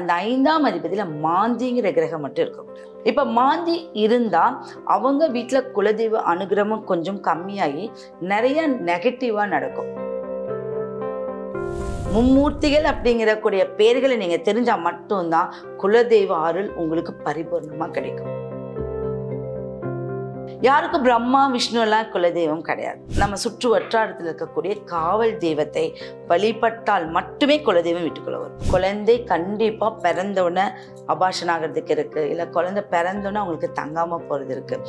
அந்த ஐந்தாம் அதிபதியில மாந்திங்கிற கிரகம் மட்டும் இருக்கக்கூடாது இப்ப மாந்தி இருந்தா அவங்க வீட்டுல குலதெய்வ அனுகிரகம் கொஞ்சம் கம்மியாகி நிறைய நெகட்டிவா நடக்கும். மும்மூர்த்திகள் அப்படிங்கிற கூடிய பேர்களை நீங்க தெரிஞ்சா மட்டும்தான் குலதெய்வ அருள் உங்களுக்கு பரிபூர்ணமா கிடைக்கும். யாருக்கும் பிரம்மா விஷ்ணு எல்லாம் குலதெய்வம் கிடையாது. நம்ம சுற்று வட்டாரத்தில் இருக்கக்கூடிய காவல் தெய்வத்தை வழிபட்டால் மட்டுமே குலதெய்வம் வீட்டுக்குள்ள வரும். குழந்தை கண்டிப்பா பிறந்த உடனே அபாஷன் ஆகிறதுக்கு இருக்கு. இல்ல குழந்தை பிறந்த உடனே அவங்களுக்கு தங்காம போறது இருக்கு.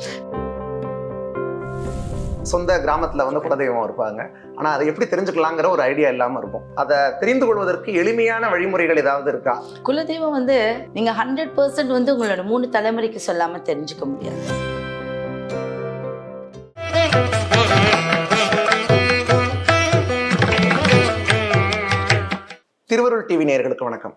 சொந்த கிராமத்துல வந்து குலதெய்வம் இருப்பாங்க. ஆனா அதை எப்படி தெரிஞ்சுக்கலாங்கிற ஒரு ஐடியா இல்லாம இருக்கும். அதை தெரிந்து கொள்வதற்கு எளிமையான வழிமுறைகள் ஏதாவது இருக்கா? குலதெய்வம் வந்து நீங்க ஹண்ட்ரட் பர்சன்ட் வந்து உங்களோட மூணு தலைமுறைக்கு சொல்லாம தெரிஞ்சுக்க முடியாது. திருவருள் டிவி நேயர்களுக்கு வணக்கம்.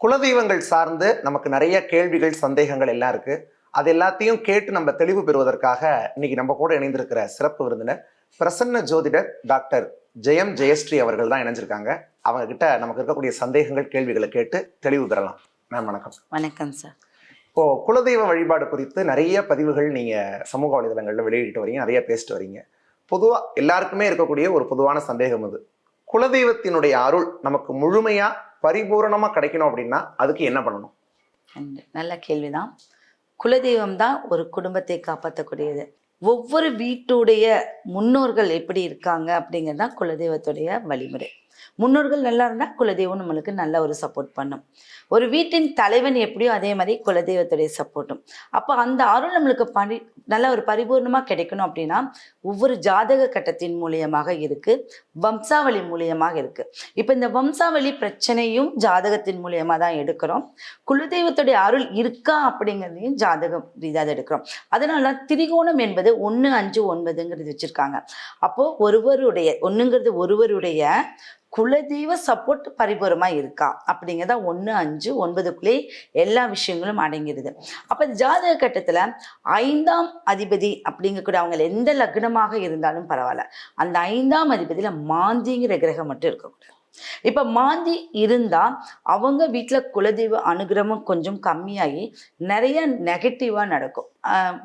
குலதெய்வங்கள் சார்ந்து நமக்கு நிறைய கேள்விகள் சந்தேகங்கள் எல்லாம் இருக்கு. அது எல்லாத்தையும் கேட்டு நம்ம தெளிவு பெறுவதற்காக இன்னைக்கு நம்ம கூட இணைந்திருக்கிற சிறப்பு விருந்தினர் பிரசன்ன ஜோதிடர் டாக்டர் ஜெயம் ஜெயஸ்ரீ அவர்கள் தான் இணைஞ்சிருக்காங்க. அவங்க கிட்ட நமக்கு இருக்கக்கூடிய சந்தேகங்கள் கேள்விகளை கேட்டு தெளிவு பெறலாம். மேம் வணக்கம். வணக்கம் சார் இப்போ குலதெய்வ வழிபாடு குறித்து நிறைய பதிவுகள் நீங்க சமூக வலைதளங்கள்ல வெளியிட்டு வரீங்க நிறைய பேசிட்டு வரீங்க. பொதுவா எல்லாருக்குமே இருக்கக்கூடிய ஒரு பொதுவான சந்தேகம் இது குலதெய்வத்தினுடைய அருள் நமக்கு முழுமையா பரிபூரணமா கிடைக்கணும் அப்படின்னா அதுக்கு என்ன பண்ணணும்? நன்றி. நல்ல கேள்விதான். குலதெய்வம் தான் ஒரு குடும்பத்தை காப்பாற்றக்கூடியது ஒவ்வொரு வீட்டுடைய முன்னோர்கள் எப்படி இருக்காங்க அப்படிங்கிறது தான் குலதெய்வத்துடைய வழிமுறை. முன்னோர்கள் நல்லா இருந்தால் குலதெய்வம் நம்மளுக்கு நல்ல ஒரு சப்போர்ட் பண்ணும். ஒரு வீட்டின் தலைவன் எப்படியோ அதே மாதிரி குலதெய்வத்துடைய சப்போர்ட்டும் அப்போ அந்த அருள் நம்மளுக்கு பரி நல்ல ஒரு பரிபூர்ணமாக கிடைக்கணும் அப்படின்னா ஒவ்வொரு ஜாதக கட்டத்தின் மூலியமாக இருக்கு வம்சாவளி மூலியமாக இருக்கு. இப்போ இந்த வம்சாவளி பிரச்சனையும் ஜாதகத்தின் மூலியமாக தான் எடுக்கிறோம். குலதெய்வத்துடைய அருள் இருக்கா அப்படிங்கிறதையும் ஜாதகம் ரீதியாக எடுக்கிறோம். அதனால தான் திரிகோணம் என்பது ஒன்று அஞ்சு ஒன்பதுங்கிறது வச்சிருக்காங்க. அப்போ ஒருவருடைய ஒண்ணுங்கிறது ஒருவருடைய குலதெய்வ சப்போர்ட் பரிபூரமாக இருக்கா? அப்படிங்கிறத ஒன்று அஞ்சு ஒன்பதுக்குள்ளே எல்லா விஷயங்களும் அடங்கிடுது. அப்போ ஜாதக கட்டத்தில் ஐந்தாம் அதிபதி அப்படிங்கக்கூடிய அவங்க எந்த லக்னமாக இருந்தாலும் பரவாயில்ல. அந்த ஐந்தாம் அதிபதியில் மாந்திங்கிற கிரகம் மட்டும் இருக்கக்கூடாது. இப்போ மாந்தி இருந்தால் அவங்க வீட்டில் குலதெய்வ அனுகிரகம் கொஞ்சம் கம்மியாகி நிறைய நெகட்டிவாக நடக்கும்.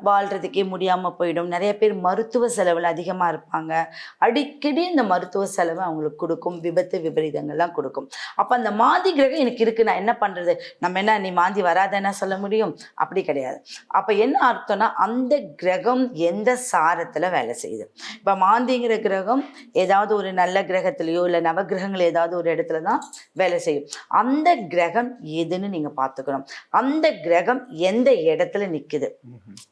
வாழ்கிறதுக்கே முடியாமல் போயிடும். நிறைய பேர் மருத்துவ செலவில் அதிகமாக இருப்பாங்க. அடிக்கடி இந்த மருத்துவ செலவு அவங்களுக்கு கொடுக்கும். விபத்து விபரீதங்கள்லாம் கொடுக்கும். அப்போ அந்த மாந்தி கிரகம் எனக்கு இருக்குது நான் என்ன பண்ணுறது நம்ம என்ன நீ மாந்தி வராதன்னா சொல்ல முடியும்? அப்படி கிடையாது. அப்போ என்ன அர்த்தம்னா அந்த கிரகம் எந்த சாரத்தில் வேலை செய்யுது? இப்போ மாந்திங்கிற கிரகம் ஏதாவது ஒரு நல்ல கிரகத்திலேயோ இல்லை நவகிரகங்கள் ஏதாவது ஒரு இடத்துல தான் வேலை செய்யும். அந்த கிரகம் எதுன்னு நீங்கள் பார்த்துக்கணும். அந்த கிரகம் எந்த இடத்துல நிற்குது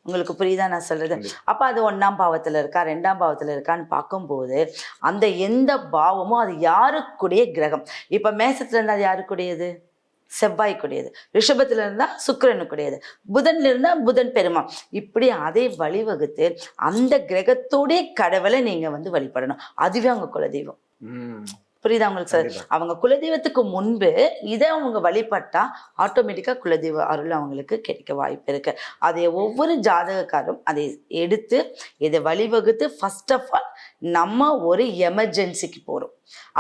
உங்களுக்கு புரியுதா நான் சொல்றது. அப்ப அது ஒண்ணாம் பாவத்துல இருக்கா ரெண்டாம் பாவத்துல இருக்கான்னு பார்க்கும்போது அந்த எந்த பாவமும் அது யாருக்குடைய கிரகம்? இப்ப மேசத்துல இருந்தா அது யாருக்குடையது? செவ்வாய்க்குடையது. ரிஷபத்துல இருந்தா சுக்கிரனுக்குடையது. புதன்ல இருந்தா புதன் பெருமா இப்படி அதை வழிவகுத்து அந்த கிரகத்தோடைய கடவுளை நீங்க வந்து வழிபடணும். அதுவே அவங்க குலதெய்வம். புரியுதா உங்களுக்கு சார். அவங்க குலதெய்வத்துக்கு முன்பு இதை அவங்க வழிபட்டா ஆட்டோமேட்டிக்கா குலதெய்வ அருள் அவங்களுக்கு கிடைக்க வாய்ப்பு இருக்கு. அதை ஒவ்வொரு ஜாதகக்காரும் அதை எடுத்து இதை வழிவகுத்து ஃபர்ஸ்ட் ஆஃப் ஆல் நம்ம ஒரு எமர்ஜென்சிக்கு போறோம்.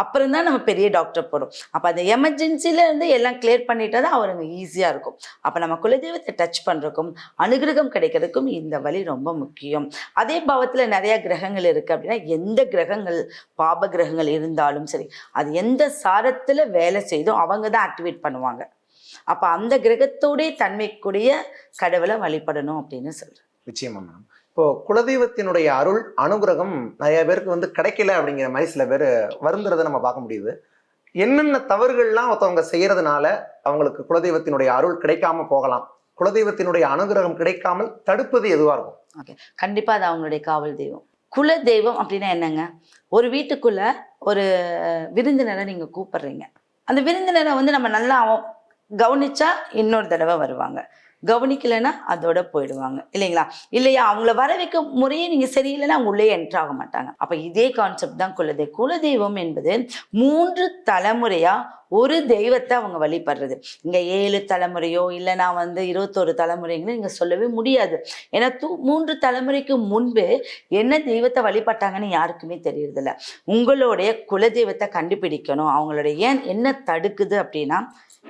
அப்புறம் தான் நம்ம பெரிய டாக்டர் போகிறோம் அப்ப அந்த எமர்ஜென்சில இருந்து எல்லாம் கிளியர் பண்ணிட்டா தான் அவருங்க ஈஸியா இருக்கும். அப்ப நம்ம குலதெய்வத்தை டச் பண்றதுக்கும் அனுகிரகம் கிடைக்கிறதுக்கும் இந்த வழி ரொம்ப முக்கியம். அதே பாவத்துல நிறைய கிரகங்கள் இருக்கு அப்படின்னா எந்த கிரகங்கள் பாப கிரகங்கள் இருந்தாலும் சரி அது எந்த சாரத்துல வேலை செய்தோ அவங்க தான் ஆக்டிவேட் பண்ணுவாங்க. அப்ப அந்த கிரகத்தோடைய தன்மைக்குரிய கடவுளை வழிபடணும் அப்படின்னு சொல்றேன். நிச்சயமா மேம் இப்போ குலதெய்வத்தினுடைய அருள் அனுகிரகம் நிறைய பேருக்கு வந்து கிடைக்கல அப்படிங்கிற மாதிரி சில பேர் வருந்துறதை நம்ம பார்க்க முடியுது. என்னென்ன தவறுகள்லாம் ஒருத்தவங்க செய்யறதுனால அவங்களுக்கு குலதெய்வத்தினுடைய அருள் கிடைக்காம போகலாம். குலதெய்வத்தினுடைய அனுகிரகம் கிடைக்காமல் தடுப்பது எதுவா இருக்கும்? ஓகே. கண்டிப்பா அது அவங்களுடைய காவல் தெய்வம். குல தெய்வம் அப்படின்னா என்னங்க? ஒரு வீட்டுக்குள்ள ஒரு விருந்தினரை நீங்க கூப்பிடுறீங்க. அந்த விருந்தினரை வந்து நம்ம நல்லா கவனிச்சா இன்னொரு தடவை வருவாங்க. கவனிக்கலைன்னா அதோட போயிடுவாங்க. இல்லைங்களா? இல்லையா? அவங்கள வர வைக்க முறையே நீங்கள் சரியில்லைன்னா அவங்க உள்ளே என்ட்ரு ஆக மாட்டாங்க. அப்போ இதே கான்செப்ட் தான் குலதெய்வம் குலதெய்வம் என்பது மூன்று தலைமுறையாக ஒரு தெய்வத்தை அவங்க வழிபடுறது. இங்கே ஏழு தலைமுறையோ இல்லை நான் வந்து இருபத்தோரு தலைமுறைங்கன்னு நீங்கள் சொல்லவே முடியாது. ஏன்னா தூ மூன்று தலைமுறைக்கு முன்பு என்ன தெய்வத்தை வழிபட்டாங்கன்னு யாருக்குமே தெரியறதில்ல. உங்களுடைய குலதெய்வத்தை கண்டுபிடிக்கணும். அவங்களுடைய ஏன் என்ன தடுக்குது அப்படின்னா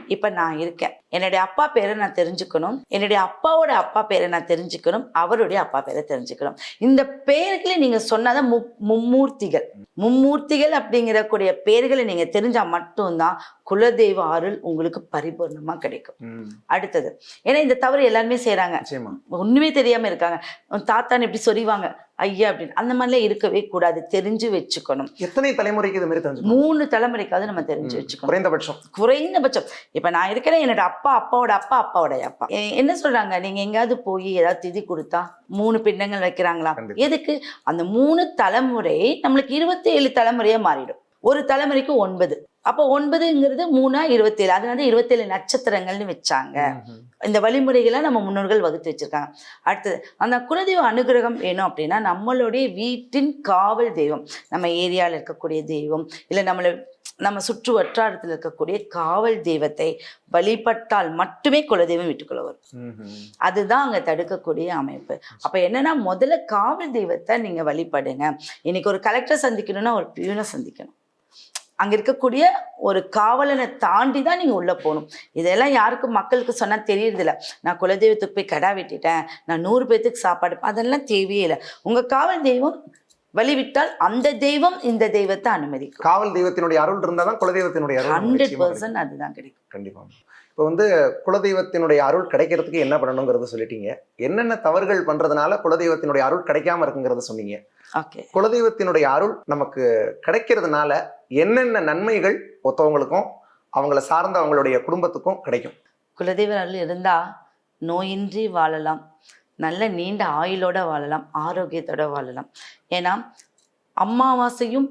இப்ப நான் இருக்கேன். என்னுடைய அப்பா பேரை நான் தெரிஞ்சுக்கணும். என்னுடைய அப்பாவோட அப்பா பேரை நான் தெரிஞ்சுக்கணும். அவருடைய அப்பா பேரை தெரிஞ்சுக்கணும். இந்த பெயர்களை நீங்க சொன்னாதான் மு மும்மூர்த்திகள். மும்மூர்த்திகள் அப்படிங்கிற கூடிய பெயர்களை நீங்க தெரிஞ்சா மட்டும்தான் குலதெய்வ அருள் உங்களுக்கு பரிபூர்ணமா கிடைக்கும். அடுத்தது. ஏன்னா இந்த தவறு எல்லாருமே நிச்சயமா. ஒண்ணுமே தெரியாம இருக்காங்க. தாத்தான்னு இப்படி சொல்லிவாங்க? ஐயா அப்படின்னு. அந்த மாதிரிலாம் இருக்கவே கூடாது. தெரிஞ்சு வச்சுக்கணும். எத்தனை தலைமுறைக்கு இது மாதிரி மூணு தலைமுறைக்காவது நம்ம தெரிஞ்சு வச்சுக்கணும். குறைந்தபட்சம். குறைந்தபட்சம். இப்ப நான் இருக்கிறேன். என்னோட அப்பா அப்பாவோட அப்பா அப்பாவோட அப்பா. என்ன சொல்றாங்க? நீங்க எங்கேயாவது போய் ஏதாவது திதி கொடுத்தா மூணு பிண்டங்கள் வைக்கிறாங்களா. எதுக்கு? அந்த மூணு தலைமுறை நம்மளுக்கு இருபத்தி ஏழு தலைமுறையா மாறிடும். ஒரு தலைமுறைக்கு ஒன்பது. அப்போ ஒன்பதுங்கிறது மூணா இருபத்தேழு. அதனால இருபத்தேழு நட்சத்திரங்கள்னு வச்சாங்க. இந்த வழிமுறைகளை நம்ம முன்னோர்கள் வகுத்து வச்சிருக்காங்க. அடுத்தது அந்த குலதெய்வ அனுகிரகம் வேணும் அப்படின்னா நம்மளுடைய வீட்டின் காவல் தெய்வம் நம்ம ஏரியாவில் இருக்கக்கூடிய தெய்வம் இல்லை நம்மளை நம்ம சுற்று வட்டாரத்தில் இருக்கக்கூடிய காவல் தெய்வத்தை வழிபட்டால் மட்டுமே குலதெய்வம் வீட்டுக்குள்ள வரும். அதுதான் அங்க தடுக்கக்கூடிய அமைப்பு. அப்ப என்னன்னா முதல்ல காவல் தெய்வத்தை நீங்க வழிபடுங்க. இன்னைக்கு ஒரு கலெக்டர் சந்திக்கணும்னா ஒரு பியூனை சந்திக்கணும். அங்க இருக்கக்கூடிய ஒரு காவலனை தாண்டி தான் நீங்க உள்ள போகணும். இதெல்லாம் யாருக்கும் மக்களுக்கு சொன்னா தெரியறது இல்ல நான் குலதெய்வத்துக்கு போய் கடா வெட்டிட்டேன். நான் நூறு பேத்துக்கு சாப்பாடு அதெல்லாம் தேவையே இல்லை. உங்க காவல் தெய்வம் வழிவிட்டால் அந்த தெய்வம் இந்த தெய்வத்தை அனுமதிக்கும். காவல் தெய்வத்தினுடைய அருள் இருந்தாதான் குலதெய்வத்தினுடைய அருள் நமக்கு ஹண்ட்ரட். பர்சன்ட் அதுதான் கிடைக்கும். கண்டிப்பா. இப்போ வந்து குலதெய்வத்தினுடைய அருள் கிடைக்கிறதுக்கு என்ன பண்ணணுங்கிறத சொல்லிட்டீங்க. என்னென்ன தவறுகள் பண்றதுனால குலதெய்வத்தினுடைய அருள் கிடைக்காம இருக்குங்கிறத சொன்னீங்க. ஓகே. குலதெய்வத்தினுடைய அருள் நமக்கு கிடைக்கிறதுனால என்னென்ன நன்மைகள் ஒருத்தவங்களுக்கும் அவங்கள சார்ந்த அவங்களுடைய குடும்பத்துக்கும் கிடைக்கும். குலதெய்வ அருள் இருந்தா நோயின்றி வாழலாம். நல்ல நீண்ட ஆயுளோட வாழலாம். ஆரோக்கியத்தோட வாழலாம். ஏன்னா அமாவாசையும்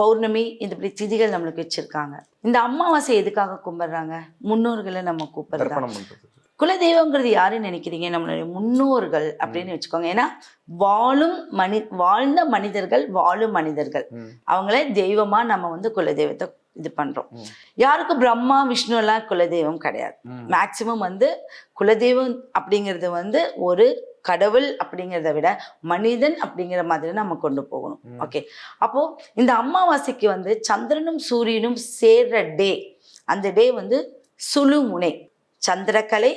பௌர்ணமி இந்த இப்படி திதிகள் நம்மளுக்கு வச்சிருக்காங்க. இந்த அமாவாசை எதுக்காக கும்பிடுறாங்க? முன்னோர்களை நம்ம பண்றது. குலதெய்வங்கிறது யாருன்னு நினைக்கிறீங்க? நம்மளுடைய முன்னோர்கள் அப்படின்னு வச்சுக்கோங்க. ஏன்னா வாழும் மனி வாழ்ந்த மனிதர்கள் வாழும் மனிதர்கள். அவங்கள தெய்வமா நம்ம வந்து குலதெய்வத்தை இது பண்றோம். யாருக்கும் பிரம்மா விஷ்ணு எல்லாம் குலதெய்வம் கிடையாது. மேக்சிமம் வந்து குலதெய்வம் அப்படிங்கிறது வந்து ஒரு கடவுள் அப்படிங்கிறத விட மனிதன் அப்படிங்கிற மாதிரி நம்ம கொண்டு போகணும். ஓகே அப்போ இந்த அமாவாசைக்கு வந்து சந்திரனும் சூரியனும் சேர்ற டே அந்த டே வந்து சுழுமுனை சந்திரக்கலை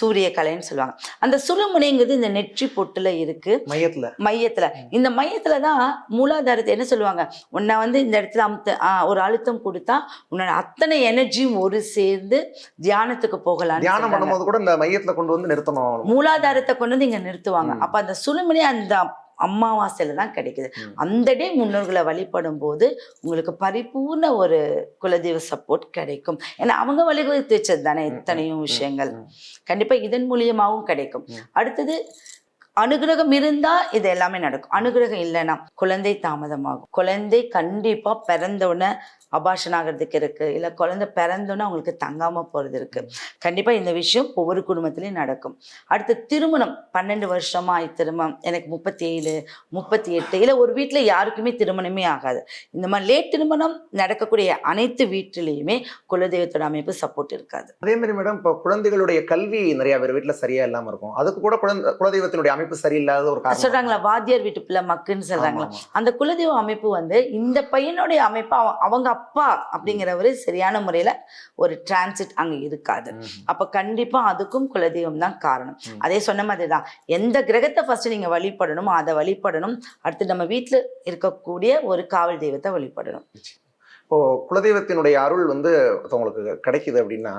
சூரியக்கலைன்னு சொல்லுவாங்க. அந்த சுழுமுனைங்கிறது இந்த நெற்றி பொட்டுல இருக்கு. மையத்துல. மையத்துல. இந்த மையத்துல தான் மூலாதாரத்தை என்ன சொல்லுவாங்க? உன்னை வந்து இந்த இடத்துல அமுத்த ஒரு அழுத்தம் கொடுத்தா உன்னோட அத்தனை எனர்ஜியும் ஒரு சேர்ந்து தியானத்துக்கு போகலாம் தியானம் பண்ணும்போது கூட இந்த மையத்துல கொண்டு வந்து நிறுத்தணும். மூலாதாரத்தை கொண்டு வந்து இங்க நிறுத்துவாங்க. அப்ப அந்த சுழுமணி அந்த அமாவாசையில தான் கிடைக்குது. அந்த டே முன்னோர்களை வழிபடும் போது உங்களுக்கு பரிபூர்ண ஒரு குலதெய்வ சப்போர்ட் கிடைக்கும் ஏன்னா அவங்க வழிவகுத்து வச்சது தானே ம், ம், எத்தனையோ ம், விஷயங்கள் ம். கண்டிப்பா இதன் மூலியமாவும் கிடைக்கும். அடுத்தது அனுகிரகம் இருந்தா இது எல்லாமே நடக்கும் அனுகிரகம் இல்லைன்னா குழந்தை தாமதமாகும் குழந்தை கண்டிப்பா பிறந்த உடனே அபாஷன் ஆகிறதுக்கு இருக்கு. இல்ல குழந்தை பிறந்தோன்னே அவங்களுக்கு தங்காம போறது இருக்கு. கண்டிப்பா இந்த விஷயம் ஒவ்வொரு குடும்பத்திலயும் நடக்கும். அடுத்து திருமணம். பன்னெண்டு வருஷமா ஆயி திருமணம். எனக்கு முப்பத்தி ஏழு முப்பத்தி எட்டு இல்ல ஒரு வீட்டுல யாருக்குமே திருமணமே ஆகாது. இந்த மாதிரி லேட் திருமணம் நடக்கக்கூடிய அனைத்து வீட்டிலையுமே குலதெய்வத்தோட அமைப்பு சப்போர்ட் இருக்காது. அதே மாதிரி மேடம் இப்போ குழந்தைகளுடைய கல்வி நிறைய பேர் வீட்டுல சரியா இல்லாம இருக்கும். அதுக்கு கூட குழந்தை குலதெய்வத்தினுடைய அமைப்பு சரியில்லாத ஒரு காரணம். சொல்றாங்களா? வாத்தியார் வீட்டு பிள்ளை மக்குன்னு சொல்றாங்களா. அந்த குலதெய்வ அமைப்பு வந்து இந்த பையனுடைய அமைப்பு அவ- அவங்க அப்பா அப்படிங்கிறவரு சரியான முறையில ஒரு டிரான்சிட் அங்க இருக்காது. அப்ப கண்டிப்பா அதுக்கும் குலதெய்வம் தான் காரணம். அதே சொன்ன மாதிரி தான் எந்த கிரகத்தை ஃபர்ஸ்ட் நீங்க வழிபடணுமோ அதை வழிபடணும். அடுத்து நம்ம வீட்டுல இருக்கக்கூடிய ஒரு காவல் தெய்வத்தை வழிபடணும். இப்போ குலதெய்வத்தினுடைய அருள் வந்து ஒருத்தவங்களுக்கு கிடைக்குது அப்படின்னா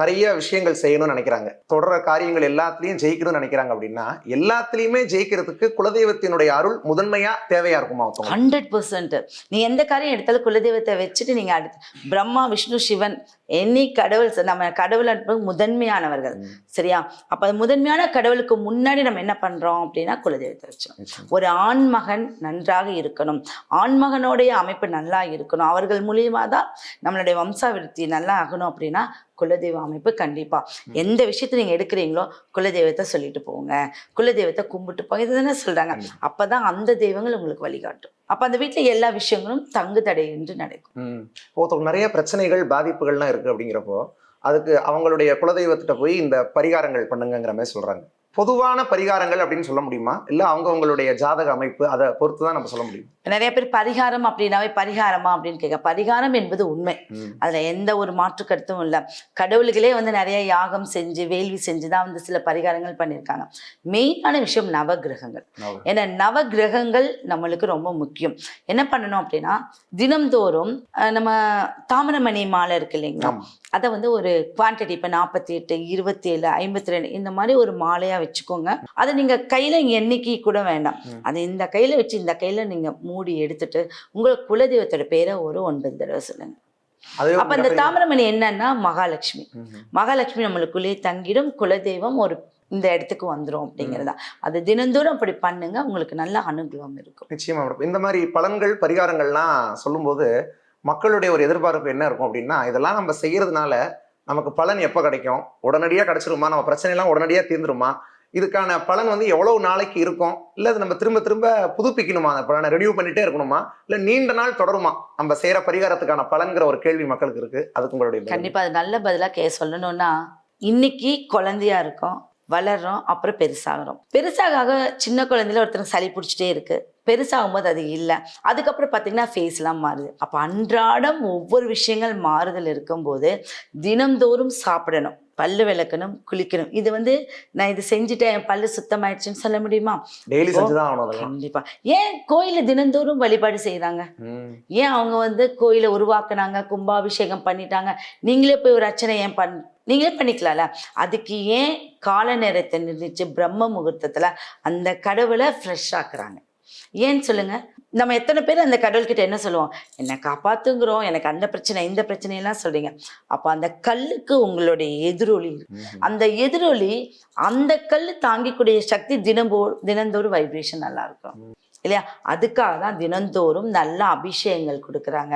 நிறைய விஷயங்கள் செய்யணும்னு நினைக்கிறாங்க. தொடர காரியங்கள் எல்லாத்துலயும் ஜெயிக்கணும்னு நினைக்கிறாங்க அப்படின்னா எல்லாத்துலயுமே ஜெயிக்கிறதுக்கு குலதெய்வத்தினுடைய அருள் முதன்மையா தேவையா இருக்குமா ஹண்ட்ரட் பர்சன்ட் நீ எந்த காரியம் எடுத்தாலும் குலதெய்வத்தை வச்சுட்டு நீங்க அடுத்து பிரம்மா விஷ்ணு சிவன் எனி கடவுள் நம்ம கடவுள் முதன்மையானவர்கள். சரியா? அப்ப அது முதன்மையான கடவுளுக்கு முன்னாடி நம்ம என்ன பண்றோம் அப்படின்னா குலதெய்வத்தை வச்சோம் ஒரு ஆண்மகன் நன்றாக இருக்கணும். ஆண்மகனுடைய அமைப்பு நல்லா இருக்கணும். அவர்கள் மூலியமா தான் நம்மளுடைய வம்சாவிருத்தி நல்லா ஆகணும் அப்படின்னா குலதெய்வ அமைப்பு கண்டிப்பா. எந்த விஷயத்தை நீங்க எடுக்கிறீங்களோ குலதெய்வத்தை சொல்லிட்டு போங்க. குலதெய்வத்தை கும்பிட்டு போங்க. இதுதானே சொல்றாங்க. அப்பதான் அந்த தெய்வங்கள் உங்களுக்கு வழிகாட்டும். அப்ப அந்த வீட்டுல எல்லா விஷயங்களும் தங்கு தடையின்றி நடக்கும். ம். ஒருத்தவங்க நிறைய பிரச்சனைகள் பாதிப்புகள்லாம் இருக்கு அப்படிங்கிறப்போ அதுக்கு அவங்களுடைய குலதெய்வத்திட்ட போய் இந்த பரிகாரங்கள் பண்ணுங்கங்கிற மாதிரி சொல்றாங்க. பொதுவான பரிகாரங்கள் அப்படின்னு சொல்ல முடியுமா? இல்ல அவங்கவங்களுடைய ஜாதக அமைப்பு அதை பொறுத்து தான் நம்ம சொல்ல முடியும்? நிறைய பேர் பரிகாரம் அப்படின்னாவே பரிகாரமா அப்படின்னு கேட்க பரிகாரம் என்பது உண்மை. அதுல எந்த ஒரு மாற்று கருத்தும் இல்லை. கடவுளுகளே வந்து நிறைய யாகம் செஞ்சு வேள்வி செஞ்சு தான் வந்து சில பரிகாரங்கள் பண்ணியிருக்காங்க. மெயினான விஷயம் நவகிரகங்கள். ஏன்னா நவகிரகங்கள் நம்மளுக்கு ரொம்ப முக்கியம். என்ன பண்ணணும் அப்படின்னா தினம்தோறும் நம்ம தாமிரமணி மாலை இருக்கு இல்லைங்களா. அதை வந்து ஒரு குவான்டிட்டி இப்போ நாற்பத்தி எட்டு இருபத்தி ஏழு ஐம்பத்தி ரெண்டு இந்த மாதிரி ஒரு மாலையா வச்சுக்கோங்க. அதை நீங்க கையில எண்ணிக்கை கூட வேண்டாம். அதை இந்த கையில வச்சு இந்த கையில நீங்க மூடி எடுத்துட்டு உங்க குலதெய்வத்தோட பேரை ஒரு ஒன்பது தடவை சொல்லுங்க. அப்ப இந்த தாமிரமணி என்னன்னா மகாலட்சுமி. மகாலட்சுமி நம்மளுக்குள்ளேயே தங்கிடும் குலதெய்வம் ஒரு இந்த இடத்துக்கு வந்துரும் அப்படிங்கிறதா அது தினந்தோறும் அப்படி பண்ணுங்க உங்களுக்கு நல்ல அனுகிரகம் இருக்கும். நிச்சயமா மேடம். இந்த மாதிரி பலன்கள் பரிகாரங்கள்லாம் சொல்லும்போது மக்களுடைய ஒரு எதிர்பார்ப்பு என்ன இருக்கும் அப்படின்னா இதெல்லாம் நம்ம செய்யறதுனால நமக்கு பலன் எப்போ கிடைக்கும்? உடனடியாக கிடைச்சிருமா? நம்ம பிரச்சனைலாம் உடனடியாக தீர்ந்துருமா? இதுக்கான பலன் வந்து எவ்வளவு நாளைக்கு இருக்கும்? இல்லை அது நம்ம திரும்ப திரும்ப புதுப்பிக்கணுமா? அந்த பலனை ரெடியூ பண்ணிட்டே இருக்கணுமா? இல்லை நீண்ட நாள் தொடருமா? நம்ம செய்யற பரிகாரத்துக்கான பலன்கிற ஒரு கேள்வி மக்களுக்கு இருக்கு. அதுக்கு உங்களுடைய கண்டிப்பாக கண்டிப்பா அது நல்ல பதிலா கே சொல்லணும்னா இன்னைக்கு குழந்தையா இருக்கோம் வளர்றோம் அப்புறம் பெருசாகிறோம். பெருசாக சின்ன குழந்தையில ஒருத்தர் சளி பிடிச்சிட்டே இருக்கு. பெருசாகும்போது அது இல்லை. அதுக்கப்புறம் பார்த்தீங்கன்னா ஃபேஸ்லாம் மாறுது. அப்போ அன்றாடம் ஒவ்வொரு விஷயங்கள் மாறுதல் இருக்கும்போது தினம்தோறும் சாப்பிடணும். பல்லு விளக்கணும் குளிக்கணும். இது வந்து நான் இது செஞ்சுட்டேன் என் பல்லு சுத்தமாயிடுச்சுன்னு சொல்ல முடியுமா? டெய்லி கண்டிப்பா. ஏன் கோயில தினந்தோறும் வழிபாடு செய்றாங்க ம். ஏன் அவங்க வந்து கோயிலை உருவாக்குனாங்க கும்பாபிஷேகம் பண்ணிட்டாங்க? நீங்களே போய் ஒரு அர்ச்சனை ஏன் பண் நீங்களே பண்ணிக்கலாம்ல? அதுக்கு ஏன் கால நேரத்தை நிர்ணயிச்சு பிரம்ம முகூர்த்தத்துல அந்த கடவுளை ஃப்ரெஷ் ஆக்குறாங்க? ஏன்னு சொல்லுங்க? நம்ம எத்தனை பேர் அந்த கடவுள்கிட்ட என்ன சொல்லுவோம்? என்னை காப்பாத்துங்கிறோம். எனக்கு அந்த பிரச்சனை இந்த பிரச்சனையெல்லாம் சொல்றீங்க. அப்போ அந்த கல்லுக்கு உங்களுடைய எதிரொலி. அந்த எதிரொலி அந்த கல் தாங்கிக்கூடிய சக்தி தினம்போ தினந்தோறும் வைப்ரேஷன் நல்லா இருக்கும். இல்லையா? அதுக்காக தான் தினந்தோறும் நல்ல அபிஷேகங்கள் கொடுக்குறாங்க.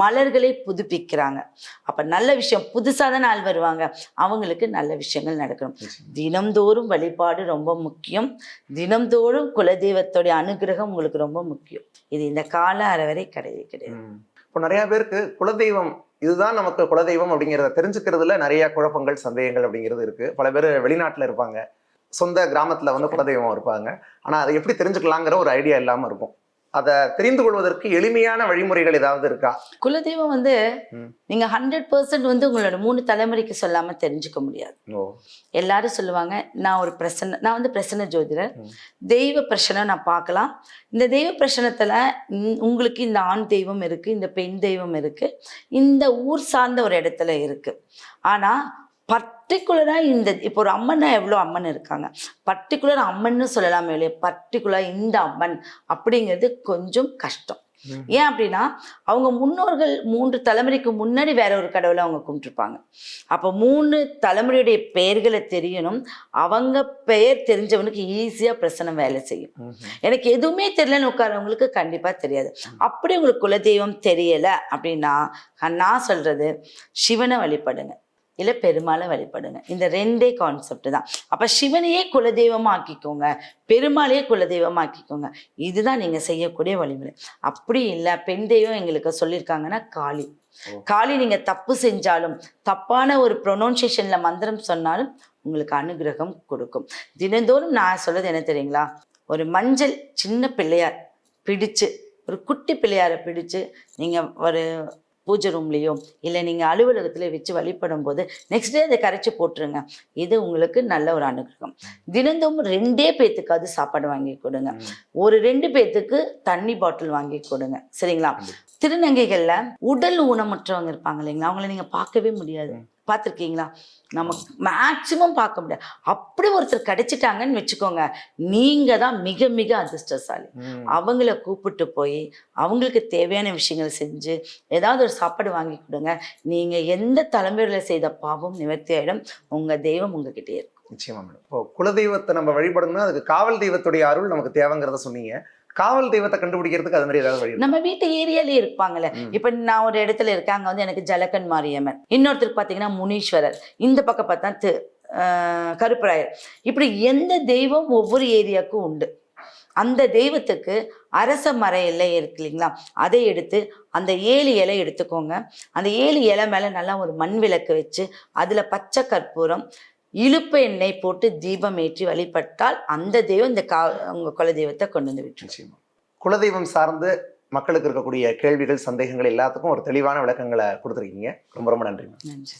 மலர்களை புதுப்பிக்கிறாங்க. அப்ப நல்ல விஷயம் புதுசாக தான் நாள் வருவாங்க. அவங்களுக்கு நல்ல விஷயங்கள் நடக்கணும். தினம்தோறும் வழிபாடு ரொம்ப முக்கியம். தினம்தோறும் குலதெய்வத்தோடைய அனுகிரகம் உங்களுக்கு ரொம்ப முக்கியம். இது இந்த கால அறவரை கிடையவே கிடையாது. இப்போ நிறைய பேருக்கு குலதெய்வம் இதுதான் நமக்கு குலதெய்வம் அப்படிங்கிறத தெரிஞ்சுக்கிறதுல நிறைய குழப்பங்கள் சந்தேகங்கள் அப்படிங்கிறது இருக்கு. பல பேர் வெளிநாட்டுல இருப்பாங்க. சொந்த கிராமத்துல வந்து குலதெய்வம் இருப்பாங்க. ஆனா அதை எப்படி தெரிஞ்சுக்கலாங்கிற ஒரு ஐடியா இல்லாம இருக்கும். அதை தெரிந்து கொள்வதற்கு எளிமையான வழிமுறைகள் ஏதாவது இருக்கா? குலதெய்வம் வந்து. நீங்க ஹண்ட்ரட் பர்சன்ட் வந்து உங்களோட மூணு தலைமுறைக்கு சொல்லாம தெரிஞ்சுக்க முடியாது. எல்லாரும் சொல்லுவாங்க நான் ஒரு பிரசன்ன நான் வந்து பிரசன்ன ஜோதிடர். தெய்வ பிரச்சனை நான் பார்க்கலாம். இந்த தெய்வ பிரச்சனத்துல உங்களுக்கு இந்த ஆண் தெய்வம் இருக்கு இந்த பெண் தெய்வம் இருக்கு இந்த ஊர் சார்ந்த ஒரு இடத்துல இருக்கு. ஆனா பர்டிகுலரா இந்த இப்போ ஒரு அம்மன்னா எவ்வளோ அம்மன் இருக்காங்க? பர்டிகுலர் அம்மன்னு சொல்லலாமே இல்லையா? பர்டிகுலர் இந்த அம்மன் அப்படிங்கிறது கொஞ்சம் கஷ்டம். ஏன் அப்படின்னா அவங்க முன்னோர்கள் மூன்று தலைமுறைக்கு முன்னாடி வேற ஒரு கடவுளை அவங்க கும்பிட்டுருப்பாங்க. அப்போ மூணு தலைமுறையுடைய பெயர்களை தெரியணும். அவங்க பெயர் தெரிஞ்சவனுக்கு ஈஸியாக பிரசனம் வேலை செய்யும். எனக்கு எதுவுமே தெரியலன்னு உட்காரவங்களுக்கு கண்டிப்பாக தெரியாது. அப்படி உங்களுக்கு குலதெய்வம் தெரியலை அப்படின்னா நான் சொல்றது சிவனை வழிபடுங்க. இல்லை பெருமாளை வழிபடுங்க. இந்த ரெண்டே கான்செப்ட் தான். அப்போ சிவனையே குலதெய்வமா ஆக்கிக்கோங்க பெருமாளையே குலதெய்வமா ஆக்கிக்கோங்க இதுதான் நீங்க செய்யக்கூடிய வழிமுறை. அப்படி இல்லை பெண் தெய்வம் எங்களுக்கு சொல்லியிருக்காங்கன்னா காளி. காளி நீங்க தப்பு செஞ்சாலும் தப்பான ஒரு ப்ரொனவுன்சியேஷன்ல மந்திரம் சொன்னாலும் உங்களுக்கு அனுகிரகம் கொடுக்கும். தினந்தோறும் நான் சொல்றது என்ன தெரியுங்களா? ஒரு மஞ்சள் சின்ன பிள்ளையார் பிடிச்சு ஒரு குட்டி பிள்ளையாரை பிடிச்சு நீங்க ஒரு பூஜை ரூம்லேயோ இல்லை நீங்கள் அலுவலகத்தில் வச்சு வழிபடும் போது நெக்ஸ்ட் டே அதை கரைச்சி போட்டுருங்க. இது உங்களுக்கு நல்ல ஒரு அனுகிரகம். தினந்தோறும் ரெண்டே பேத்துக்காவது சாப்பாடு வாங்கி கொடுங்க. ஒரு ரெண்டு பேத்துக்கு தண்ணி பாட்டில் வாங்கி கொடுங்க. சரிங்களா. திருநங்கைகள்ல உடல் ஊனமுற்றவங்க இருப்பாங்க இல்லைங்களா? அவங்கள நீங்க பார்க்கவே முடியாது. பார்த்துருக்கீங்களா நம்ம மேக்சிமம் பார்க்க முடியாது. அப்படி ஒருத்தர் கிடைச்சிட்டாங்கன்னு வச்சுக்கோங்க நீங்க தான் மிக மிக அதிர்ஷ்டசாலி. அவங்கள கூப்பிட்டு போய் அவங்களுக்கு தேவையான விஷயங்கள் செஞ்சு ஏதாவது ஒரு சாப்பாடு வாங்கி கொடுங்க. நீங்க எந்த தலைமுறையில செய்த பாவம் நிவர்த்தி ஆயிடும். உங்க தெய்வம் உங்ககிட்டயே இருக்கும். நிச்சயமா மேடம். இப்போ குலதெய்வத்தை நம்ம வழிபடணும்னா அதுக்கு காவல் தெய்வத்துடைய அருள் நமக்கு தேவைங்கிறத சொன்னீங்க. காவல் தெய்வத்தை கண்டுபிடிக்கிறதுக்கு அது மாதிரி ஏதாவது வழி? நம்ம வீட்டு ஏரியாலே இருப்பாங்கல்ல. இப்ப நான் ஒரு இடத்துல இருக்கேன் அங்க வந்து எனக்கு ஜலக்கன் மாரியம்மன். இன்னொருத்தருக்கு பாத்தீங்கன்னா முனீஸ்வரர். இந்த பக்கம் பார்த்தா கருப்பராயர். இப்படி எந்த தெய்வம் ஒவ்வொரு ஏரியாவுக்கும் உண்டு. அந்த தெய்வத்துக்கு அரச மர இலை இருக்கு இல்லைங்களா? அதை எடுத்து அந்த ஏழு இலை எடுத்துக்கோங்க. அந்த ஏழு இலை மேல நல்லா ஒரு மண் விளக்கு வச்சு அதுல பச்சை கற்பூரம் இழுப்பு எண்ணெய் போட்டு தீபம் ஏற்றி வழிபட்டால் அந்த தெய்வம் இந்த கா உங்க குல தெய்வத்தை கொண்டு வந்து விட்டுரும். நிச்சயமா. குலதெய்வம் சார்ந்து மக்களுக்கு இருக்கக்கூடிய கேள்விகள் சந்தேகங்கள் எல்லாத்துக்கும் ஒரு தெளிவான விளக்கங்களை கொடுத்துருக்கீங்க. ரொம்ப ரொம்ப நன்றி நன்றி